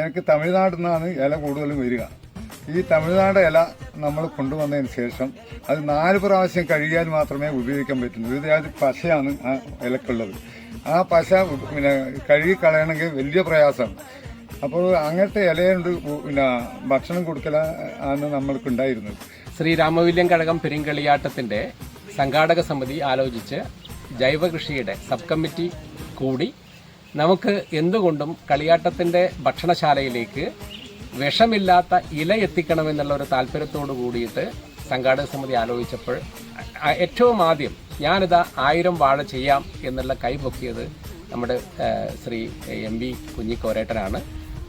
എനിക്ക് തമിഴ്നാട്ടിൽ നിന്നാണ് ഇല കൂടുതലും വരിക. ഈ തമിഴ്നാട് ഇല നമ്മൾ കൊണ്ടുവന്നതിന് ശേഷം അത് നാല് പ്രാവശ്യം കഴുകിയാൽ മാത്രമേ ഉപയോഗിക്കാൻ പറ്റുള്ളൂ ഇത് അത് പശയാണ് ആ ഇലക്കുള്ളത്. ആ പശ പിന്നെ കഴുകി കളയണമെങ്കിൽ വലിയ പ്രയാസമാണ്. അപ്പോൾ അങ്ങനത്തെ ഇലയുണ്ട് പിന്നെ ഭക്ഷണം കൊടുക്കലാണ് നമ്മൾക്കുണ്ടായിരുന്നത് ശ്രീ രാമവില്യം കഴകം പെരിങ്കളിയാട്ടത്തിന്റെ സംഘാടക സമിതി ആലോചിച്ച് ജൈവകൃഷിയുടെ സബ് കമ്മിറ്റി കൂടി നമുക്ക് എന്തുകൊണ്ടും കളിയാട്ടത്തിന്റെ ഭക്ഷണശാലയിലേക്ക് വിഷമില്ലാത്ത ഇല എത്തിക്കണമെന്നുള്ള ഒരു താല്പര്യത്തോടു കൂടിയിട്ട് സംഘാടക സമിതി ആലോചിച്ചപ്പോൾ ഏറ്റവും ആദ്യം ഞാനിതാ ആയിരം വാഴ ചെയ്യാം എന്നുള്ള കൈപൊക്കിയത് നമ്മുടെ ശ്രീ എം വി കുഞ്ഞിക്കോരേട്ടനാണ്.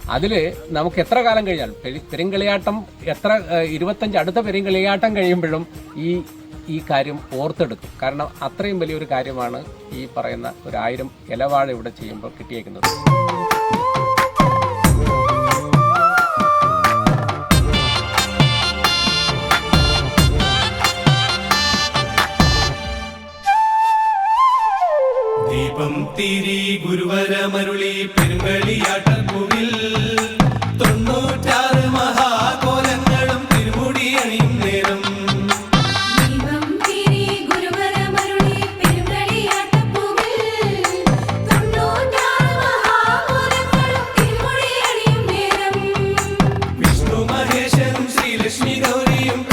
അതിൽ നമുക്ക് എത്ര കാലം കഴിഞ്ഞാൽ പെരി- പെരുങ്കളിയാട്ടം എത്ര ഇരുപത്തഞ്ച് അടുത്ത പെരുങ്കളിയാട്ടം കഴിയുമ്പോഴും ഈ ഈ കാര്യം ഓർത്തെടുക്കും കാരണം അത്രയും വലിയൊരു കാര്യമാണ് ഈ പറയുന്ന ഒരു ആയിരം ഇലവാഴ ഇവിടെ ചെയ്യുമ്പോൾ കിട്ടിയേക്കുന്നത്. ദീപം തിരി ഗുരുവരമരുളി പെരുങ്കളിയാട്ടപ്പൂവിൽ Adorium.